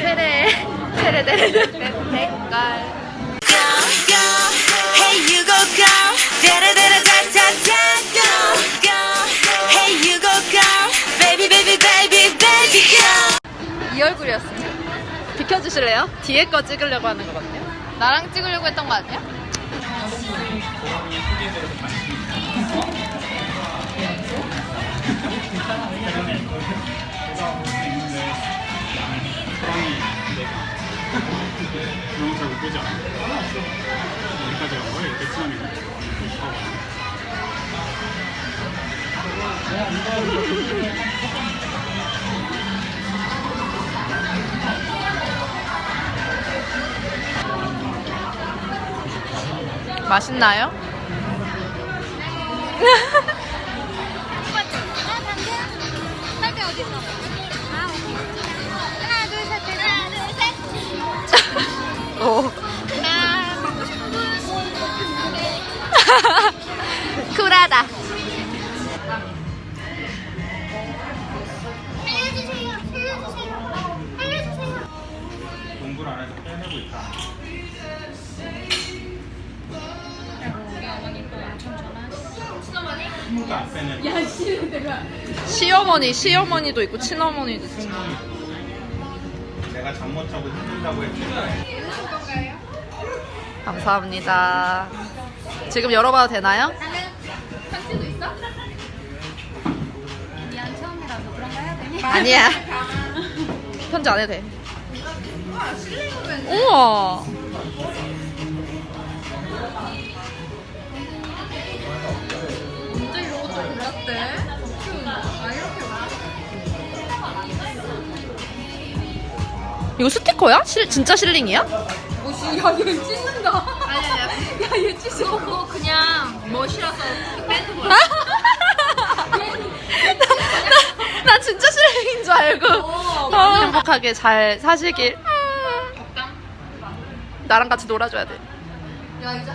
세레 세레 데레 색깔 Hey, you go girl. Da-da-da-da-da-da-da. Go, go. Hey, you go girl. Baby, baby, baby, baby, girl. 이 얼굴이었습니다. 비켜주실래요? 뒤에 거 찍으려고 하는 거거든요. 나랑 찍으려고 했던 거 아니야? 보지 않아? 여기까지 간 거예요? 베트남이네. 맛있나요? 쿨하다. 알려주세요. 알려주세요. 알려주세요. 공부를 안 해서 빼내고 있다. 아무도 안 빼내. 시어머니, 시어머니도 있고 친어머니도 있고. 내가 잠 못 자고 힘들다고 했지. 감사합니다. 지금 열어봐도 되나요? 아니야. 편지 안 해도 돼. 우와. 진짜 이런 것도 골랐대? 아, 이렇게 이거 스티커야? 실, 진짜 실링이야? 오씨, 야, 얘 찢는다. 아니, 아니, 야, 얘 찢어. 그거 그냥 멋이라서 빼는 거야. 나, 나 진짜 실링인 줄 알고. 어, 행복하게 잘 사시길. 나랑 같이 놀아줘야 돼. 야, 이제